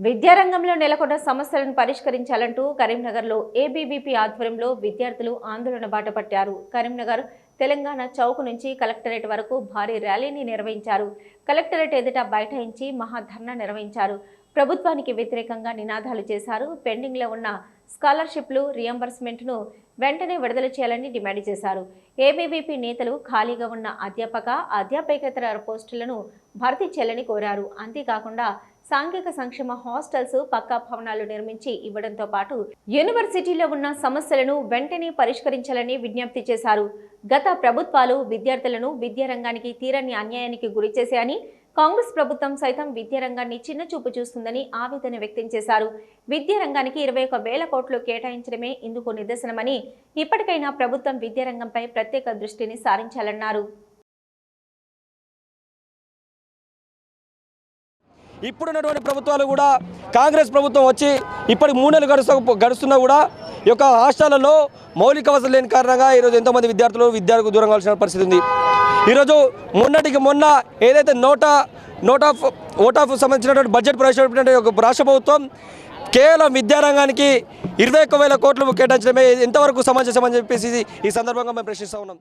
విద్యారంగంలో నెలకొన్న సమస్యలను పరిష్కరించాలంటూ కరీంనగర్లో ఏబీవీపీ ఆధ్వర్యంలో విద్యార్థులు ఆందోళన బాట పట్టారు. కరీంనగర్ తెలంగాణ చౌక్ నుంచి కలెక్టరేట్ వరకు భారీ ర్యాలీని నిర్వహించారు. కలెక్టరేట్ ఎదుట బైఠాయించి మహాధర్నా నిర్వహించారు. ప్రభుత్వానికి వ్యతిరేకంగా నినాదాలు చేశారు. పెండింగ్లో ఉన్న స్కాలర్షిప్లు రియంబర్స్మెంట్ను వెంటనే విడుదల చేయాలని డిమాండ్ చేశారు. ఏబీవీపీ నేతలు ఖాళీగా ఉన్న అధ్యాపక అధ్యాపకేతర పోస్టులను భర్తీ చేయాలని కోరారు. అంతేకాకుండా సాంఘిక సంక్షేమ హాస్టల్స్ పక్కా భవనాలు నిర్మించి ఇవ్వడంతో పాటు యూనివర్సిటీలో ఉన్న సమస్యలను వెంటనే పరిష్కరించాలని విజ్ఞప్తి చేశారు. గత ప్రభుత్వాలు విద్యార్థులను విద్యారంగానికి తీరని అన్యాయానికి గురిచేశాయని కాంగ్రెస్ ప్రభుత్వం సైతం విద్యారంగాన్ని చిన్నచూపు చూస్తుందని ఆవేదన వ్యక్తం చేశారు. విద్యారంగానికి ఇరవై ఒక వేల కోట్లు కేటాయించడమే ఇందుకు నిదర్శనమని ఇప్పటికైనా ప్రభుత్వం విద్యారంగంపై ప్రత్యేక దృష్టిని సారించాలన్నారు. ఇప్పుడున్నటువంటి ప్రభుత్వాలు కూడా కాంగ్రెస్ ప్రభుత్వం వచ్చి ఇప్పటి మూడు నెలలు గడుస్తూ గడుస్తున్నా కూడా ఈ యొక్క హాస్టళ్ళలో మౌలిక వసతులు లేని కారణంగా ఈరోజు ఎంతోమంది విద్యార్థులు విద్యార్థులకు దూరం కావాల్సిన పరిస్థితి ఉంది. ఈరోజు మొన్నటికి మొన్న ఏదైతే NOTA note of vote of సంబంధించినటువంటి బడ్జెట్ ప్రవేశపెట్టినటువంటి రాష్ట్ర ప్రభుత్వం కేవలం విద్యారంగానికి ఇరవై ఒక్క వేల కోట్లు కేటాయించడమే ఎంతవరకు సమంజసం అని చెప్పేసి ఈ సందర్భంగా మేము ప్రశ్నిస్తూ ఉన్నాం.